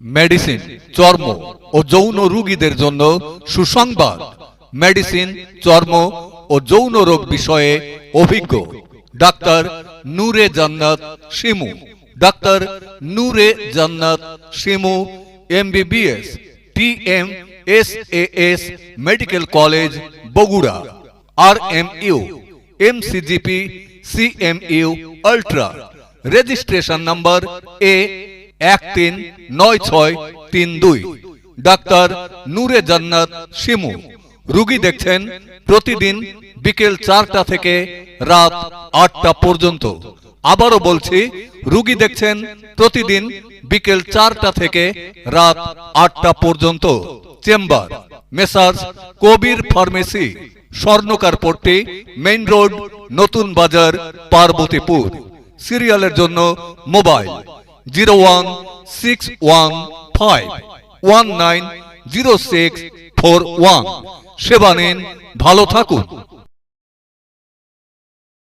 Medicine, চর্ম ও যৌন রোগীদের জন্য সুসংবাদ। মেডিসিন, চর্ম ও যৌন রোগ বিষয়ে অভিজ্ঞ ডাক্তার নূরে জান্নাত Shimu. Doctor Nure Jannat Shimu, MBBS TM S A S medical college, Bogura. R M U M MCGP, CMU, ultra. Registration number A এক তিন নয় ছয় তিন দুই। ডাক্তার নূরে জান্নাত শিমু। রুগী দেখছেন প্রতিদিন বিকেল চারটা থেকে রাত আটটা পর্যন্ত। আবারও বলছি, রুগী দেখছেন প্রতিদিন বিকেল চারটা থেকে রাত আটটা পর্যন্ত। Chamber, messrs, Kabir pharmacy, Swarnakar Patti, main road, Notun Bazar, Parbatipur. সিরিয়ালের জন্য mobile. Zero one six one five one nine zero six four one. সেবা নিন ভালো থাকুন।